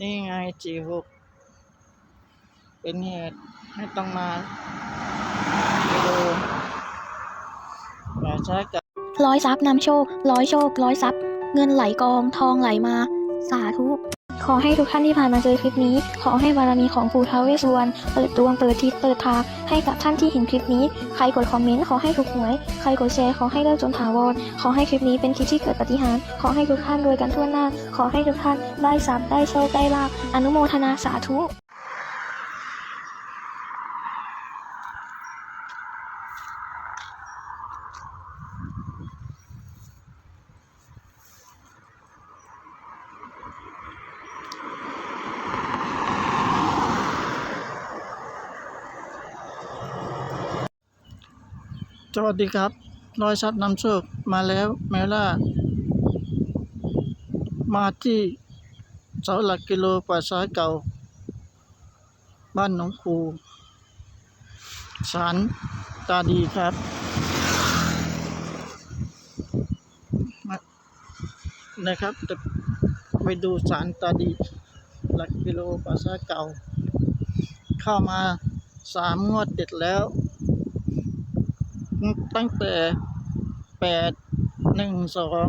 นี่ไงจีหกเป็นเหตุให้ต้องมาดูป่ใช้กับร้อยทรัพย์นำโชคร้อยโชคร้อยทรัพย์ เงินไหลกองทองไหลมา สาธุ ขอให้ทุกท่านที่ผ่านมาเจอคลิปนี้ ขอให้บารมีของปู่ท้าวเวสสุวรรณเปิดดวงเปิดทิศเปิดทางให้กับท่านที่เห็นคลิปนี้ ใครกดคอมเมนต์ขอให้ถูกหวย ใครกดแชร์ขอให้เลิกจนถาวร ขอให้คลิปนี้เป็นคลิปที่เกิดปฏิหาร ขอให้ทุกท่านรวยกันทั่วหน้า ขอให้ทุกท่านได้ทรัพย์ได้โชคได้ลาภอนุโมทนาสาธุ สวัสดีครับ ร้อยทรัพย์นำโชคมาแล้วแมล่ามาที่เสาหลักกิโลป่าช้าเก่า บ้านหนองคูสารตาดีครับ นะครับจะไปดูสารตาดี หลักกิโลป่าช้าเก่า เข้ามาสามงวดเด็ดแล้ว ตั้งแต่แปดหนึ่งสอง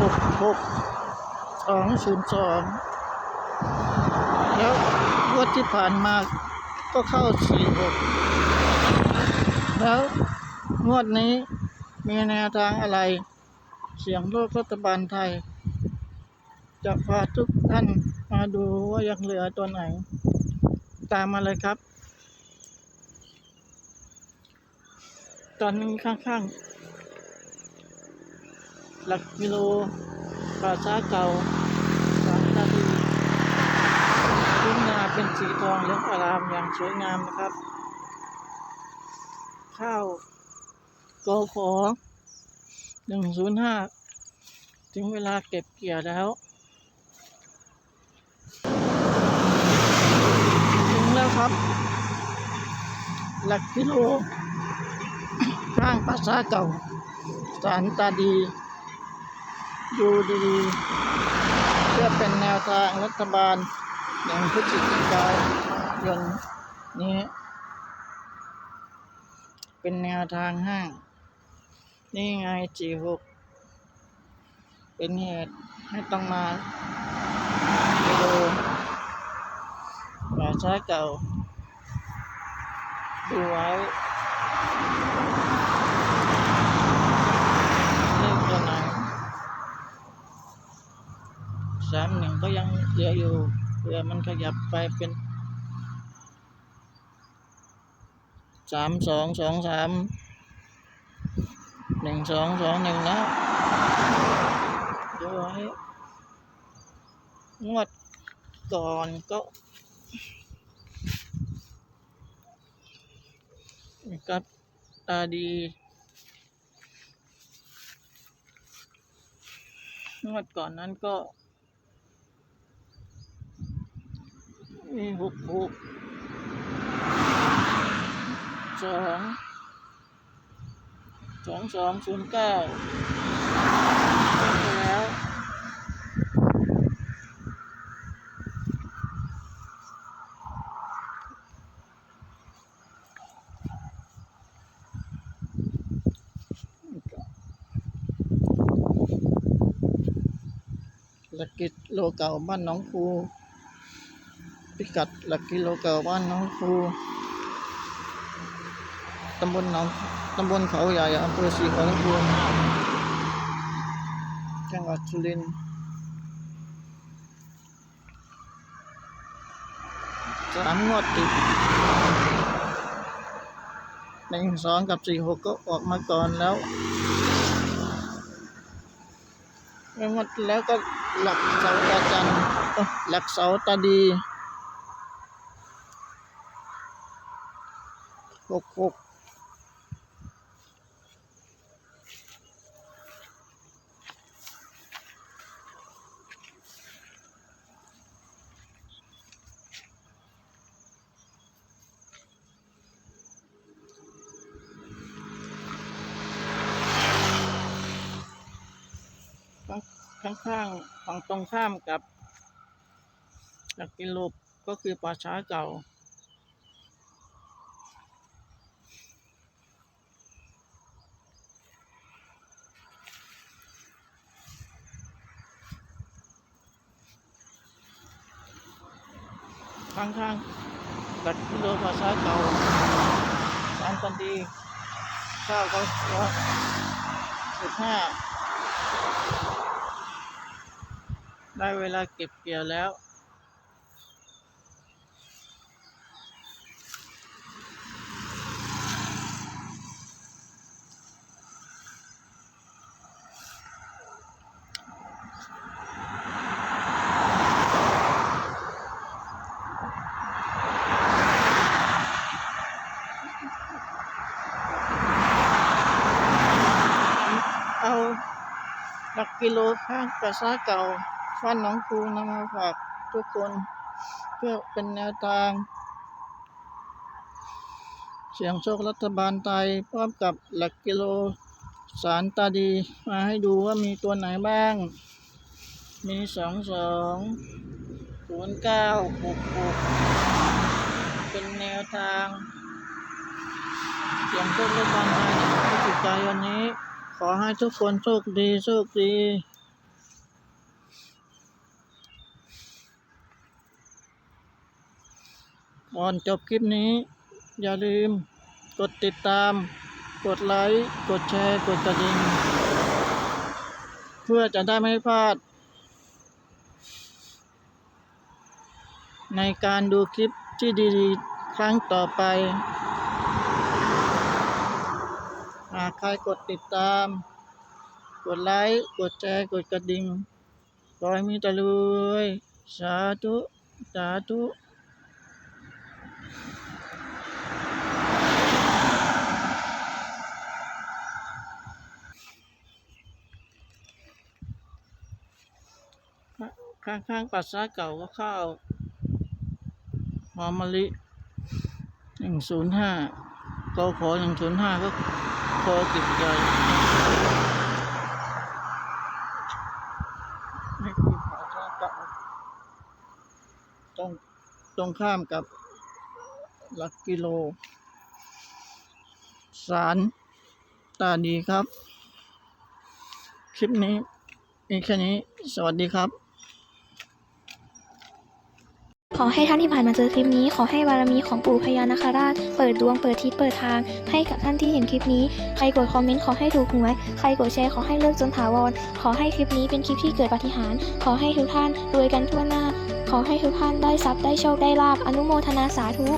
หกหกสองศูนย์สองแล้วงวดที่ผ่านมาก็เข้าสี่หกแล้วงวดนี้มีแนวทางอะไร เสียงโลกรัฐบาลไทย จะพาทุกท่านมาดูว่ายังเหลือตัวไหน ตามมาเลยครับ ตอนนี้ข้างๆ หลักกิโลป่าช้าเก่าสามนาทีทุ่งนาเป็นสีทองเหลืองอารามอย่างสวยงามนะครับ ข้าวโกขอหนึ่งศูนย์ห้าถึงเวลาเก็บเกี่ยวแล้ว ครับ หลักกิโลข้างภาษาเก่า สารตาดีดูดีๆเพื่อเป็นแนวทางรัฐบาล อย่างพฤศจิกายนนี้ เป็นแนวทางห้าง นี่ไงจีหกเป็นเหตุให้ต้องมาดูป่า ช้าเก่า ดูไว้เลขตัวไหนสามหนึ่งก็ยังเหลืออยู่เผื่อมันขยับไปเป็นสามสองสองสามหนึ่งสองสองหนึ่งแล้วดูไว้งวดก่อนก็ นะครับตาดีงวดก่อนนั้นก็มีหกหกสองสองสองศูนย์เก้าไปแล้ว หลั กิโลเก่าบ้านน้องคูพิกัดหลักกิโลเก่าบ้านน้องคูตำบลหนองตำบลเขาใหญ่อำเภอศรีขอรภูมิจังหวัดสุรินทร์สามงวดติดหนึ่งสองกับสี่หกก็ออกมาก่อนแล้วงวดแล้วก็ หลักเสาตาจันทร์เอ้อหลักเสาตาดีหกหก ข้างๆฝั่งตรงข้ามกับหลักกิโลก็คือป่าช้าเก่า ข้างๆหลักกิโลป่าช้าเก่าสามตันดีข้าวก็ร้อยสิบห้า ได้เวลาเก็บเกี่ยวแล้ว เอาหลักกิโลข้างกระซ่าเก่า ฟันหนองครูนำมาฝากทุกคนเพื่อเป็นแนวทาง เสียงโชครัฐบาลไทยพร้อมกับหลักกิโลสารตาดีมาให้ดูว่ามีตัวไหนบ้าง มีสองสองศูนย์เก้าหกหกเป็นแนวทาง เสียงโชครัฐบาลไทยในพฤศจิกายนนี้ ขอให้ทุกคนโชคดีโชคดี ก่อนจบคลิปนี้ อย่าลืมกดติดตาม กดไลค์ กดแชร์ กดกระดิ่ง เพื่อจะได้ไม่พลาด ในการดูคลิปที่ดีๆ ครั้งต่อไป หากใครกดติดตาม กดไลค์ กดแชร์ กดกระดิ่งขอให้มีแต่รวยสาธุ สาธุ ข้างๆปัสสาเก่าก็เข้าวหอมมะลิหนึ่งศูนย์ห้ากขอหนึ่งศูนย์ห้าก็โคติดใจนี่คือปัสสาเก่าตรงตรงข้ามกับหลักกิโล สารตาดีครับ คลิปนี้มีแค่นี้ สวัสดีครับ ขอให้ท่านที่ผ่านมาเจอคลิปนี้ ขอให้บารมีของปู่พญานาคราช เปิดดวงเปิดทิศเปิดทาง ให้กับท่านที่เห็นคลิปนี้ ใครกดคอมเมนต์ขอให้ถูกหวย ใครกดแชร์ขอให้เลิกจนถาวร ขอให้คลิปนี้เป็นคลิปที่เกิดปาฏิหารย์ ขอให้ทุกท่านรวยกันทั่วหน้า ขอให้ทุกท่านได้ทรัพย์ได้โชคได้ลาบอนุโมทนาสาธุ